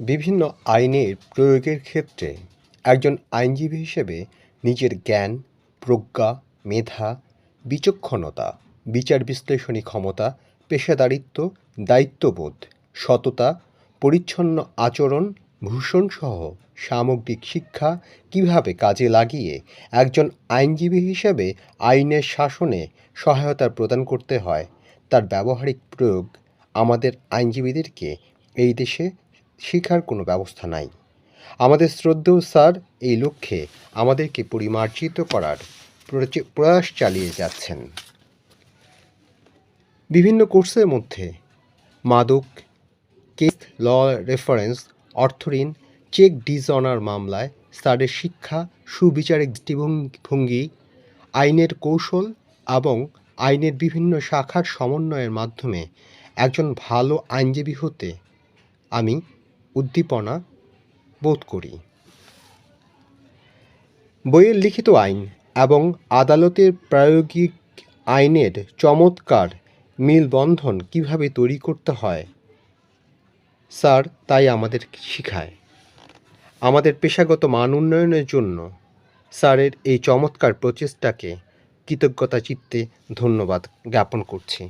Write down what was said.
বিভিন্ন আইনের প্রয়োগের ক্ষেত্রে একজন আইনজীবী হিসেবে নিজের জ্ঞান, প্রজ্ঞা, মেধা, বিচক্ষণতা, বিচার বিশ্লেষণী ক্ষমতা, পেশাদারিত্ব, দায়িত্ববোধ, সততা, পরিচ্ছন্ন আচরণ ভূষণসহ সামগ্রিক শিক্ষা কীভাবে কাজে লাগিয়ে একজন আইনজীবী হিসেবে আইনের শাসনে সহায়তা প্রদান করতে হয়, তার ব্যবহারিক প্রয়োগ আমাদের আইনজীবীদেরকে এই দেশে শেখার কোনো ব্যবস্থা নাই। আমাদের শ্রদ্ধেয় স্যার এই লক্ষ্যে আমাদেরকে পরিমার্জিত করার প্রয়াস চালিয়ে যাচ্ছেন। বিভিন্ন কোর্সের মধ্যে মাদক, কেস, ল, রেফারেন্স, অর্থঋণ, চেক ডিসঅনার মামলায় স্যারের শিক্ষা সুবিচারিক দৃষ্টিভঙ্গি, আইনের কৌশল এবং আইনের বিভিন্ন শাখার সমন্বয়ের মাধ্যমে একজন ভালো আইনজীবী হতে আমি উদ্দীপনা বোধ করি। বইয়ের লিখিত আইন এবং আদালতের প্রায়োগিক আইনের চমৎকার মিলবন্ধন কীভাবে তৈরি করতে হয়, স্যার, তাই আমাদের শিখায়। আমাদের পেশাগত মান উন্নয়নের জন্য স্যারের এই চমৎকার প্রচেষ্টাকে কৃতজ্ঞতা চিত্তে ধন্যবাদ জ্ঞাপন করছি।